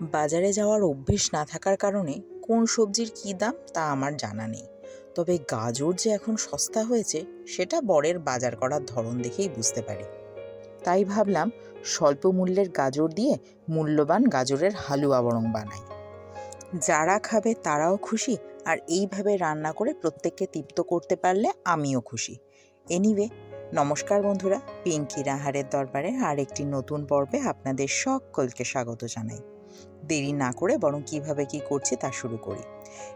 বাজারে যাওয়ার অভ্যেস না থাকার কারণে কোন সবজির কী দাম তা আমার জানা নেই। তবে গাজর যে এখন সস্তা হয়েছে, সেটা বরের বাজার করার ধরন দেখেই বুঝতে পারি। তাই ভাবলাম স্বল্প মূল্যের গাজর দিয়ে মূল্যবান গাজরের হালুয়া বরং বানাই। যারা খাবে তারাও খুশি আর এইভাবে রান্না করে প্রত্যেককে তৃপ্ত করতে পারলে আমিও খুশি। এনিওয়ে, নমস্কার বন্ধুরা। পিঙ্কি রাহারের দরবারে আর একটি নতুন পর্বে আপনাদের সকলকে স্বাগত জানাই। দেরি না করে বরং কীভাবে কি করছি তা শুরু করি।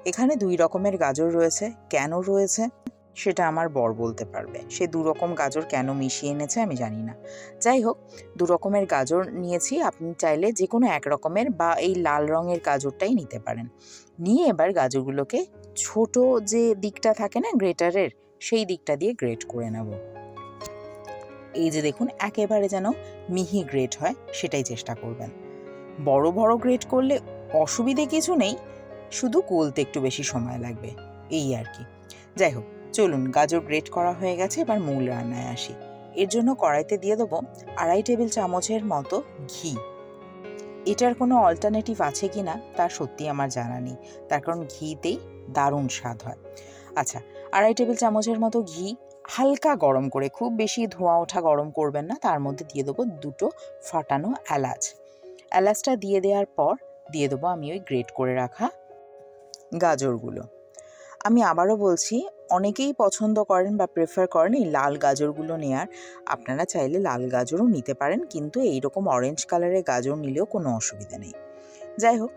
এখানে দুই রকমের গাজর রয়েছে। কেন রয়েছে? সেটা আমার বর বলতে পারবে। সে দু রকম গাজর কেন মিশিয়ে এনেছে আমি জানি না। যাই হোক, দু রকমের গাজর নিয়েছি। আপনি চাইলে যে কোনো এক রকমের বা এই লাল রঙের গাজরটাই নিতে পারেন। নিয়ে এবার গাজরগুলোকে ছোট যে দিকটা থাকে না গ্রেটারের, সেই দিকটা দিয়ে গ্রেট করে নেব। এই যে দেখুন, একেবারে যেন মিহি গ্রেট হয়, সেটাই চেষ্টা করবেন। বড় বড় গ্রেড করলে অসুবিধে কিছু নেই, শুধু গলতে একটু বেশি সময় লাগবে, এই আর কি। যাই হোক, চলুন গাজর গ্রেট করা হয়ে গেছে, এবার মূল রান্নায় আসি। এর জন্য কড়াইতে দিয়ে দেবো আড়াই টেবিল চামচের মতো ঘি। এটার কোনো অল্টারনেটিভ আছে কি না, তা সত্যি আমার জানা নেই। তার কারণ ঘিতেই দারুণ স্বাদ হয়। আচ্ছা আড়াই টেবিল চামচের মতো ঘি হালকা গরম করে, খুব বেশি ধোঁয়া ওঠা গরম করবেন না, তার মধ্যে দিয়ে দেবো দুটো ফাটানো এলাচ। এলাচটা দিয়ে দেওয়ার পর দিয়ে দেবো আমি ওই গ্রেট করে রাখা গাজরগুলো। আমি আবারও বলছি, অনেকেই পছন্দ করেন বা প্রেফার করেন এই লাল গাজরগুলো নেয়ার। আপনারা চাইলে লাল গাজরও নিতে পারেন, কিন্তু এই রকম অরেঞ্জ কালারের গাজর নিলেও কোনো অসুবিধা নেই। যাই হোক,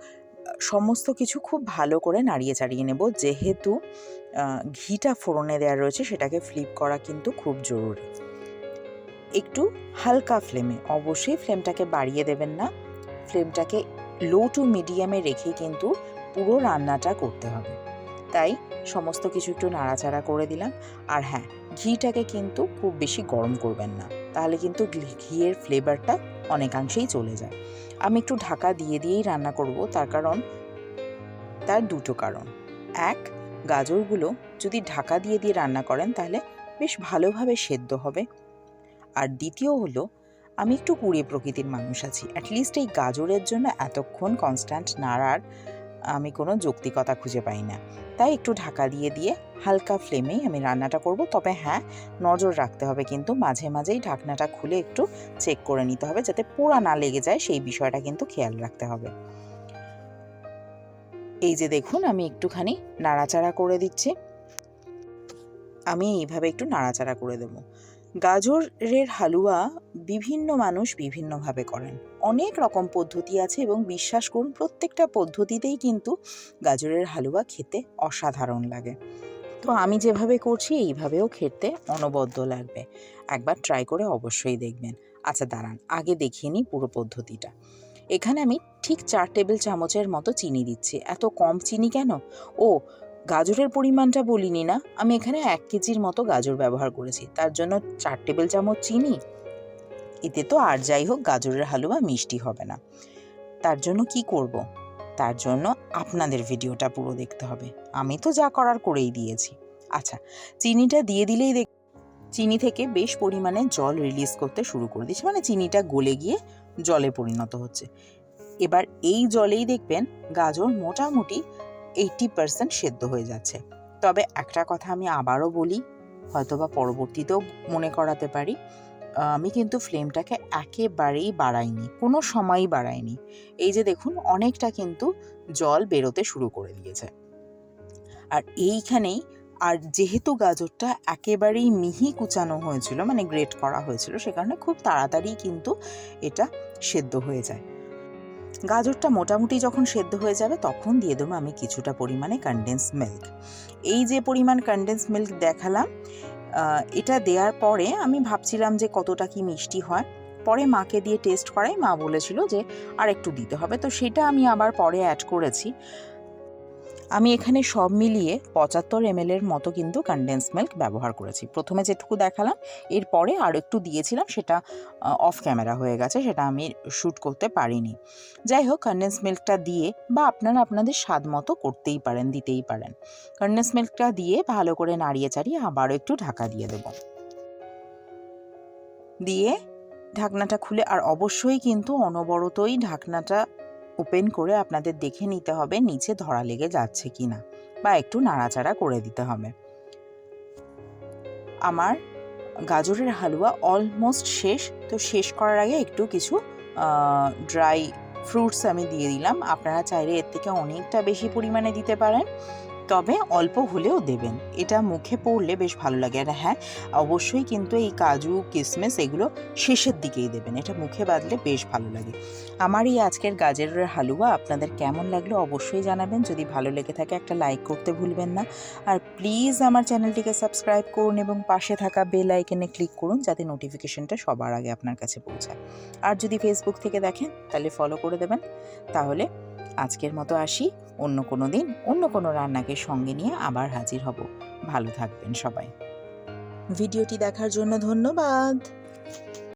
সমস্ত কিছু খুব ভালো করে নাড়িয়ে চাড়িয়ে নেব। যেহেতু ঘিটা ফোড়নে দেওয়া রয়েছে, সেটাকে ফ্লিপ করা কিন্তু খুব জরুরি। একটু হালকা ফ্লেমে অবশ্যই ফ্লেমটাকে বাড়িয়ে দেবেন না। ফ্লেমটাকে লো টু মিডিয়ামে রেখে কিন্তু পুরো রান্নাটা করতে হবে। তাই সমস্ত কিছু একটু নাড়াচাড়া করে দিলাম। আর হ্যাঁ ঘিটাকে কিন্তু খুব বেশি গরম করবেন না। তাহলে কিন্তু ঘিয়ের ফ্লেভারটা অনেকাংশেই চলে যায়। আমি একটু ঢাকা দিয়ে দিয়েই রান্না করব। তার কারণ, তার দুটো কারণ। এক, গাজরগুলো যদি ঢাকা দিয়ে দিয়ে রান্না করেন তাহলে বেশ ভালোভাবে সেদ্ধ হবে। আর দ্বিতীয় হলো আমি একটু কুড়িয়ে প্রকৃতির মানুষ আছি। অ্যাটলিস্ট এই গাজরের জন্য এতক্ষণ কনস্ট্যান্ট নাড়ার আমি কোনো যৌক্তিকতা খুঁজে পাই না। তাই একটু ঢাকা দিয়ে দিয়ে হালকা ফ্লেমেই আমি রান্নাটা করব। তবে হ্যাঁ নজর রাখতে হবে কিন্তু মাঝে মাঝেই ঢাকনাটা খুলে একটু চেক করে নিতে হবে যাতে পোড়া না লেগে যায়, সেই বিষয়টা কিন্তু খেয়াল রাখতে হবে। এই যে দেখুন, আমি একটুখানি নাড়াচাড়া করে দিচ্ছি। আমি এইভাবে একটু নাড়াচাড়া করে দেবো। গাজরের হালুয়া বিভিন্ন মানুষ বিভিন্নভাবে করেন। অনেক রকম পদ্ধতি আছে এবং বিশ্বাস করুন, প্রত্যেকটা পদ্ধতিতেই কিন্তু গাজরের হালুয়া খেতে অসাধারণ লাগে। তো আমি যেভাবে করছি, এইভাবেও খেতে অনবদ্য লাগবে। একবার ট্রাই করে অবশ্যই দেখবেন। আচ্ছা দাঁড়ান, আগে দেখিয়ে নিই পুরো পদ্ধতিটা। এখানে আমি ঠিক চার টেবিল চামচের মতো চিনি দিচ্ছি। এত কম চিনি কেন? ও গাজরের পরিমাণটা বলিনি না। আমি এখানে এক কেজির মতো গাজর ব্যবহার করেছি। তার জন্য চার টেবিল চামচ চিনি। এতে তো আর যাই হোক, গাজরের হালুয়া মিষ্টি হবে না। তার জন্য কি করব? তার জন্য আপনাদের ভিডিওটা পুরো দেখতে হবে। আমি তো যা করার করেই দিয়েছি। আচ্ছা চিনিটা দিয়ে দিলেই দেখ চিনি থেকে বেশ পরিমাণে জল রিলিজ করতে শুরু করে দিয়েছে। মানে চিনিটা গলে গিয়ে জলে পরিণত হচ্ছে। এবার এই জলেই দেখবেন গাজর মোটামুটি এইটটি পার্সেন্ট সেদ্ধ হয়ে যাচ্ছে। তবে একটা কথা আমি আবারও বলি, হয়তোবা পরবর্তীতেও মনে করাতে পারি আমি কিন্তু ফ্লেমটাকে একেবারেই বাড়াইনি, কোনো সময়ই বাড়াইনি। এই যে দেখুন, অনেকটা কিন্তু জল বেরোতে শুরু করে দিয়েছে। আর এইখানেই, আর যেহেতু গাজরটা একেবারেই মিহি কুচানো হয়েছিল মানে গ্রেট করা হয়েছিল, সে কারণে খুব তাড়াতাড়ি কিন্তু এটা সেদ্ধ হয়ে যায়। গাজরটা মোটামুটি যখন সেদ্ধ হয়ে যাবে তখন দিয়ে দেবো আমি কিছুটা পরিমাণে কনডেন্স মিল্ক এই যে পরিমাণ কনডেন্স মিল্ক দেখালাম এটা দেওয়ার পরে আমি ভাবছিলাম যে কতটা কি মিষ্টি হয়। পরে মাকে দিয়ে টেস্ট করাই মা বলেছিল যে আর একটু দিতে হবে। তো সেটা আমি আবার পরে অ্যাড করেছি। আমি এখানে সব মিলিয়ে পঁচাত্তর এম এর মতো কিন্তু কনডেন্স মিল্ক ব্যবহার করেছি। প্রথমে যেটুকু দেখালাম, এরপরে আর একটু দিয়েছিলাম, সেটা অফ ক্যামেরা হয়ে গেছে, সেটা আমি শ্যুট করতে পারিনি। যাই হোক কনডেন্স মিল্কটা দিয়ে বা আপনারা আপনাদের স্বাদ মতো করতেই পারেন, দিতেই পারেন। কনডেন্স মিল্কটা দিয়ে ভালো করে নাড়িয়ে চাড়িয়ে আবারও একটু ঢাকা দিয়ে দেব। দিয়ে ঢাকনাটা খুলে, আর অবশ্যই কিন্তু অনবরতই ঢাকনাটা ওপেন করে আপনাদের দেখে নিতে হবে নিচে ধরা লেগে যাচ্ছে কি না বা একটু নাড়াচাড়া করে দিতে হবে। আমার গাজরের হালুয়া অলমোস্ট শেষ, তো শেষ করার আগে একটু কিছু ড্রাই ফ্রুটস আমি দিয়ে দিলাম। আপনারা চাইলে এর থেকে অনেকটা বেশি পরিমাণে দিতে পারেন। তবে অল্প হলেও দেবেন। এটা মুখে পড়লে বেশ ভালো লাগে। আর হ্যাঁ অবশ্যই কিন্তু এই কাজু কিশমিশ এগুলো শেষের দিকেই দেবেন। এটা মুখে বাঁধলে বেশ ভালো লাগে। আমার এই আজকের গাজরের হালুয়া আপনাদের কেমন লাগল অবশ্যই জানাবেন। যদি ভালো লেগে থাকে একটা লাইক করতে ভুলবেন না। আর প্লিজ আমার চ্যানেলটিকে সাবস্ক্রাইব করুন এবং পাশে থাকা বেল আইকনে ক্লিক করুন যাতে নোটিফিকেশনটা সবার আগে আপনার কাছে পৌঁছায়। আর যদি ফেসবুক থেকে দেখেন তাহলে ফলো করে দেবেন। তাহলে আজকের মতো আসি। অন্য কোনো দিন অন্য কোনো রান্নাকে সঙ্গে নিয়ে আবার হাজির হব। ভালো থাকবেন সবাই। ভিডিওটি দেখার জন্য ধন্যবাদ।